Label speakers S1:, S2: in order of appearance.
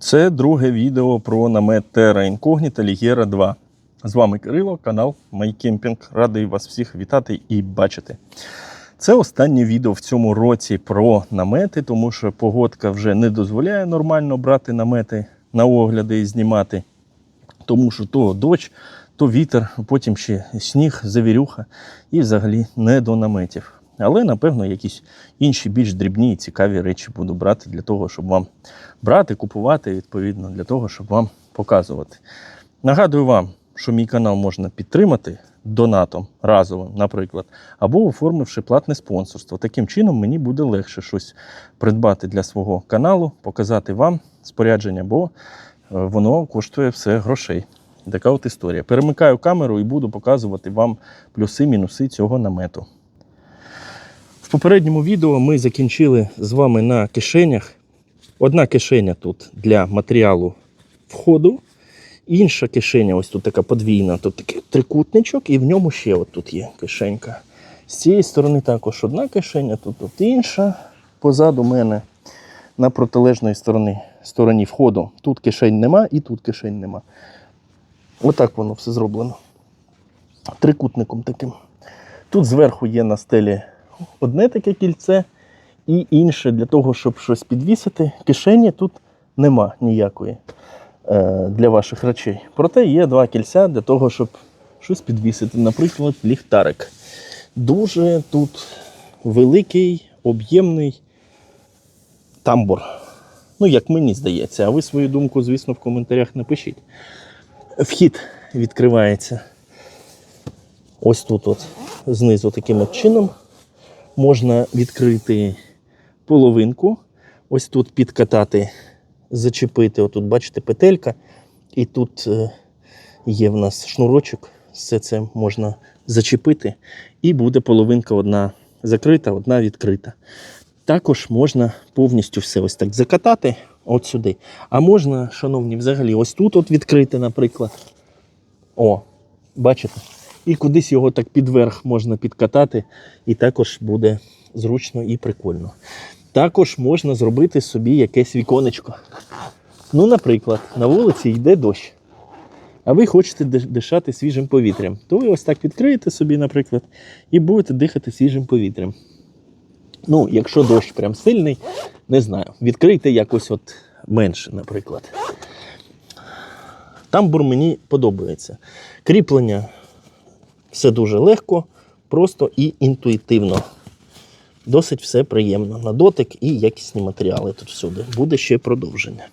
S1: Це друге відео про намет Terra Incognita Ligera 2. З вами Кирило, канал MyCamping. Радий вас всіх вітати і бачити. Це останнє відео в цьому році про намети, тому що погодка вже не дозволяє нормально брати намети на огляди і знімати. Тому що то дощ, то вітер, потім ще сніг, завірюха і взагалі не до наметів. Але, напевно, якісь інші більш дрібні і цікаві речі буду брати для того, щоб вам брати, купувати, відповідно, для того, щоб вам показувати. Нагадую вам, що мій канал можна підтримати донатом разовим, наприклад, або оформивши платне спонсорство. Таким чином мені буде легше щось придбати для свого каналу, показати вам спорядження, бо е, воно коштує все грошей. Така от історія. Перемикаю камеру і буду показувати вам плюси-мінуси цього намету. Попередньому відео ми закінчили з вами на кишенях. Одна кишеня тут для матеріалу входу, інша кишеня, ось тут така подвійна, тут такий трикутничок, і в ньому ще от тут є кишенька. З цієї сторони також одна кишеня, тут, тут інша. Позаду мене на протилежної сторони, стороні входу. Тут кишень нема і тут кишень нема. Отак воно все зроблено. Трикутником таким. Тут зверху є на стелі одне таке кільце і інше для того, щоб щось підвісити. Кишені тут нема ніякої е, для ваших речей. Проте є два кільця для того, щоб щось підвісити. Наприклад, ліхтарик. Дуже тут великий, об'ємний тамбур. Ну, як мені здається, а ви свою думку, звісно, в коментарях напишіть. Вхід відкривається ось тут, от, знизу таким от чином. Можна відкрити половинку, ось тут підкатати, зачепити. Отут, бачите, петелька. І тут е, є в нас шнурочок. Все це можна зачепити, і буде половинка одна закрита, одна відкрита. Також можна повністю все ось так закатати от сюди. А можна, шановні, взагалі, ось тут от відкрити, наприклад. О, бачите? І кудись його так підверх можна підкатати, і також буде зручно і прикольно. Також можна зробити собі якесь віконечко. Ну, наприклад, на вулиці йде дощ, а ви хочете дишати свіжим повітрям. То ви ось так відкриєте собі, наприклад, і будете дихати свіжим повітрям. Ну, якщо дощ прям сильний, не знаю, відкрийте якось от менше, наприклад. Тамбур мені подобається. Кріплення все дуже легко, просто і інтуїтивно. Досить все приємно. На дотик і якісні матеріали тут всюди. Буде ще продовження.